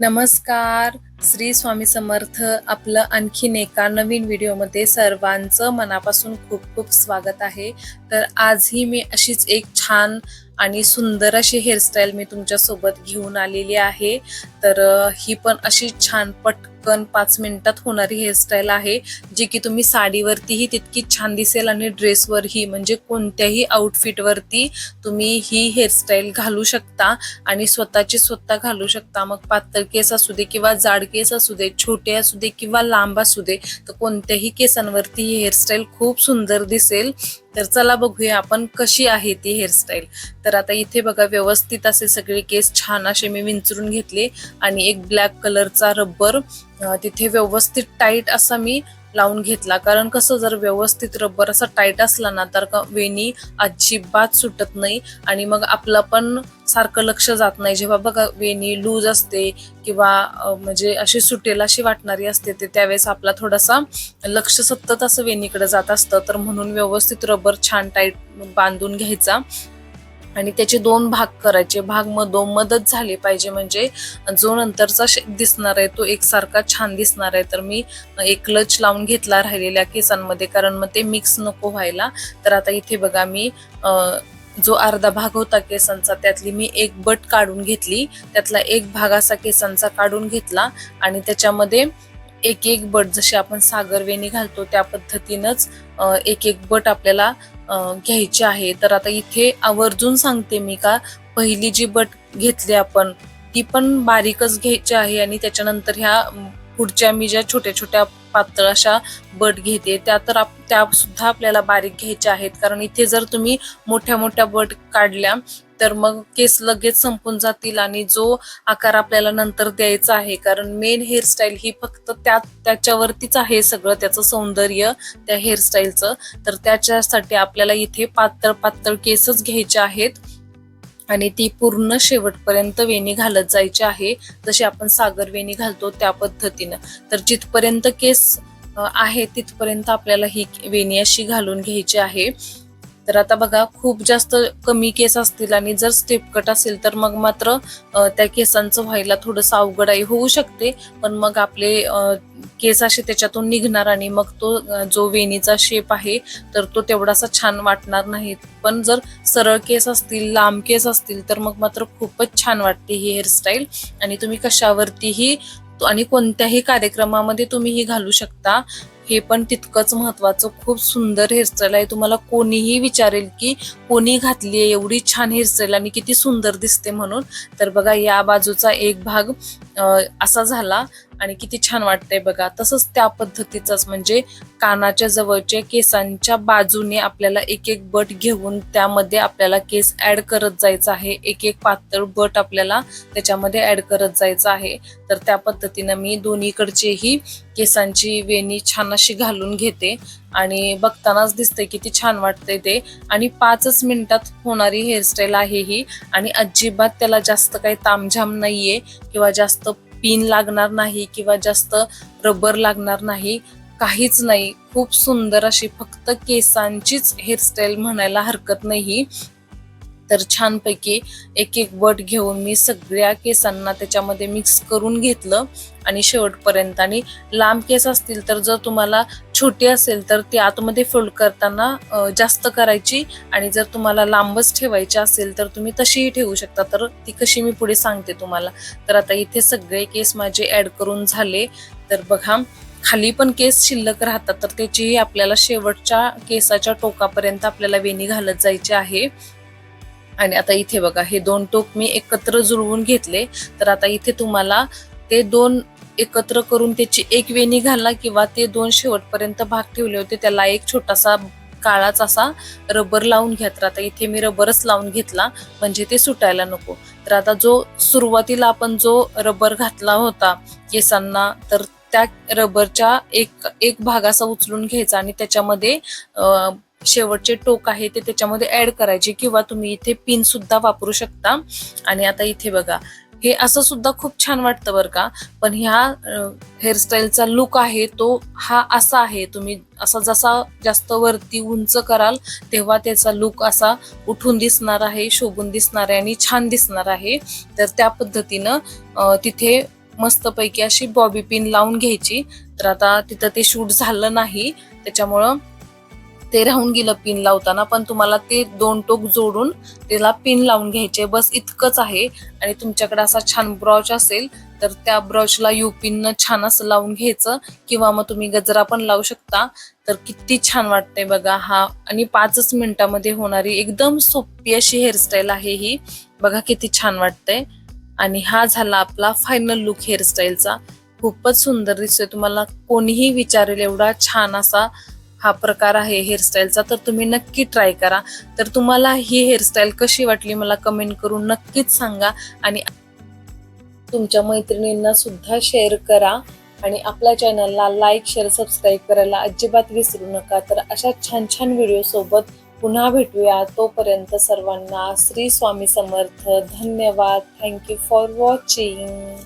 नमस्कार. श्री स्वामी समर्थ आपलं आणखीन एका नवीन व्हिडिओमध्ये सर्वांचं मनापासून खूप खूप स्वागत आहे. तर आजही मी अशीच एक छान आणि सुंदर अशी हेअरस्टाईल मी तुमच्यासोबत घेऊन आलेली आहे. तर ही पण अशी छान पटकन पाच मिनिटात होणारी हेअरस्टाईल आहे जी की तुम्ही साडीवरतीही तितकी छान दिसेल आणि ड्रेसवरही म्हणजे कोणत्याही आउटफिटवरती तुम्ही ही हेअरस्टाईल घालू शकता आणि स्वतःची स्वतः घालू शकता. मग पातळ केस असू दे किंवा जाड केस असू दे छोटे असू दे किंवा लांब असू दे तर कोणत्याही केसांवरती ही हेअरस्टाईल खूप सुंदर दिसेल. तर चला बघूया आपण कशी आहे ती हेअरस्टाईल तर आता इथे बघा व्यवस्थित असे सगळे केस छान असे मी विंचरून घेतले आणि एक ब्लॅक कलरचा रबर तिथे व्यवस्थित टाईट असा मी लावून घेतला. कारण कसं जर व्यवस्थित रबर असा टाईट असला ना तर का वेणी अजिबात सुटत नाही. आणि मग आपलं पण सारखं लक्ष जात नाही. जेव्हा बघा वेणी लूज असते किंवा म्हणजे अशी सुटेल अशी वाटणारी असते ते त्यावेळेस आपला थोडासा लक्ष सतत असं वेणीकडे जात असतं. तर म्हणून व्यवस्थित रबर छान टाईट बांधून घ्यायचा. आणि त्याचे दोन भाग करायचे. भाग मधोमधच झाले पाहिजे म्हणजे जो नंतरचा शेप दिसणार आहे तो एकसारखा छान दिसणार आहे. तर मी एक क्लच लावून घेतला राहिलेल्या केसांमध्ये कारण मग ते मिक्स नको व्हायला. तर आता इथे बघा मी जो अर्धा भाग होता केसांचा त्यातली मी एक बट काढून घेतली. त्यातला एक भाग असा केसांचा काढून घेतला आणि त्याच्यामध्ये एक एक बट जसे आपण सागरवेणी घालतो त्या पद्धतीनंच एक एक बट आपल्याला घ्यायची आहे. तर आता इथे आवर्जून सांगते मी का पहिली जी बट घेतली आपण ती पण बारीकच घ्यायची आहे आणि त्याच्यानंतर ह्या पुढच्या मी ज्या छोट्या छोट्या पातळ अशा बट घेते त्या तर आप- त्या सुद्धा आपल्याला बारीक घ्यायच्या आहेत. कारण इथे जर तुम्ही मोठ्या मोठ्या बट काढल्या तर मग केस लगेच संपून जातील आणि जो आकार आपल्याला नंतर द्यायचा आहे कारण मेन हेअरस्टाईल ही फक्त त्या त्याच्यावरतीच आहे सगळं त्याचं सौंदर्य त्या हेअरस्टाईलचं तर त्याच्यासाठी आपल्याला इथे पातळ पातळ केसच घ्यायचे आहेत. आणि ती पूर्ण शेवटपर्यंत वेणी घालत जायची आहे. जशी आपण सागर वेणी घालतो त्या पद्धतीनं. तर जिथपर्यंत केस आहे तिथपर्यंत आपल्याला ही वेणी अशी घालून घ्यायची आहे. तर आता बघा खूप जास्त कमी केस असतील आणि जर स्टेप कट असेल तर मग मात्र त्या केसांचं व्हायला थोडंसं अवघडाई होऊ शकते. पण मग आपले केस असे त्याच्यातून निघणार आणि मग तो जो वेणीचा शेप आहे तर तो तेवढासा छान वाटणार नाही पण जर सरळ केस असतील लांब केस असतील तर मग मात्र खूपच छान वाटते ही हेअरस्टाईल आणि तुम्ही कशावरतीही आणि कोणत्याही कार्यक्रमामध्ये तुम्ही ही घालू शकता. हे पण तितकंच महत्वाचं. खूप सुंदर हेअरस्टाईल आहे. तुम्हाला कोणीही विचारेल की कोणी घातली आहे एवढी छान हेअरस्टाईल आणि किती सुंदर दिसते म्हणून तर बघा या बाजूचा एक भाग असा झाला आणि किती छान वाटतंय बघा. तसंच त्या पद्धतीचाच म्हणजे कानाच्या जवळच्या केसांच्या बाजूने आपल्याला एक एक बट घेऊन त्यामध्ये आपल्याला केस ऍड करत जायचं आहे. एक एक पातळ बट आपल्याला त्याच्यामध्ये ऍड करत जायचं आहे. तर त्या पद्धतीनं मी दोन्हीकडचेही केसांची वेणी छान अशी घालून घेते आणि बघतानाच दिसतंय किती छान वाटते ते. आणि पाचच मिनिटात होणारी हेअरस्टाईल आहे ही आणि अजिबात त्याला जास्त काही तामझाम नाहीये किंवा जास्त पिन लागणार नाही किंवा जास्त रबर लागणार नाही काहीच नाही. खूप सुंदर अशी फक्त केसांचीच हेअरस्टाईल म्हणायला हरकत नाही. तर छानपैकी एक एक बट घेऊन मी सगळ्या केसांना त्याच्यामध्ये मिक्स करून घेतलं आणि शेवटपर्यंत. आणि लांब केस असतील तर जर तुम्हाला छोटी असेल तर ती आतमध्ये फोल्ड करताना जास्त करायची आणि जर तुम्हाला लांबच ठेवायची असेल तर तुम्ही तशीही ठेवू शकता. तर ती कशी मी पुढे सांगते तुम्हाला. तर आता इथे सगळे केस माझे ॲड करून झाले. तर बघा खाली पण केस शिल्लक राहतात तर त्याचीही आपल्याला शेवटच्या केसाच्या टोकापर्यंत आपल्याला वेणी घालत जायची आहे. आणि आता इथे बघा हे दोन टोक मी एकत्र जुळवून घेतले. तर आता इथे तुम्हाला ते दोन एकत्र करून त्याची एक वेणी घाला किंवा ते दोन शेवटपर्यंत भाग ठेवले होते. त्याला एक छोटासा काळाच असा रबर लावून घ्या. तर आता इथे मी रबरच लावून घेतला म्हणजे ते सुटायला नको. तर आता जो सुरुवातीला आपण जो रबर घातला होता केसांना तर त्या रबरच्या एक एक भाग असा उचलून घ्यायचा आणि त्याच्यामध्ये अं, शेवटचे टोक आहे ते त्याच्यामध्ये ऍड करायचे किंवा तुम्ही इथे पिन सुद्धा वापरू शकता. आणि आता इथे बघा हे असं सुद्धा खूप छान वाटतं बरं का. पण ह्या हेअरस्टाईलचा लुक आहे तो हा असा आहे. तुम्ही असा जसा जास्त वरती उंच कराल तेव्हा त्याचा लुक असा उठून दिसणार आहे शोभून दिसणार आहे आणि छान दिसणार आहे. तर त्या पद्धतीनं तिथे मस्तपैकी अशी बॉबी पिन लावून घ्यायची. तर आता तिथं ते शूट झालं नाही. त्याच्यामुळं ते राहून गेलं पिन लावताना पण तुम्हाला ते दोन टोक जोडून त्याला पिन लावून घ्यायचे. बस इतकंच आहे. आणि तुमच्याकडे असा छान ब्रॉच असेल तर त्या ब्रॉचला यू पिननं छान असं लावून घ्यायचं. किंवा मग तुम्ही गजरा पण लावू शकता. तर किती छान वाटतंय बघा हा. आणि पाचच मिनिटामध्ये होणारी एकदम सोपी अशी हेअरस्टाईल आहे ही. बघा किती छान वाटतंय. आणि हा झाला आपला फायनल लुक हेअरस्टाईलचा खूपच सुंदर दिसतोय तुम्हाला. कोणीही विचारेल एवढा छान असा हा प्रकार आहे हेअरस्टाईलचा तर तुम्ही नक्की ट्राय करा. तर तुम्हाला ही हेअरस्टाईल कशी वाटली मला कमेंट करून नक्कीच सांगा आणि तुमच्या मैत्रिणींना सुद्धा शेअर करा आणि आपल्या चॅनलला लाईक शेअर सबस्क्राईब करायला अजिबात विसरू नका. तर अशा छान छान व्हिडिओसोबत पुन्हा भेटूया. तोपर्यंत सर्वांना श्री स्वामी समर्थ. धन्यवाद. Thank you for watching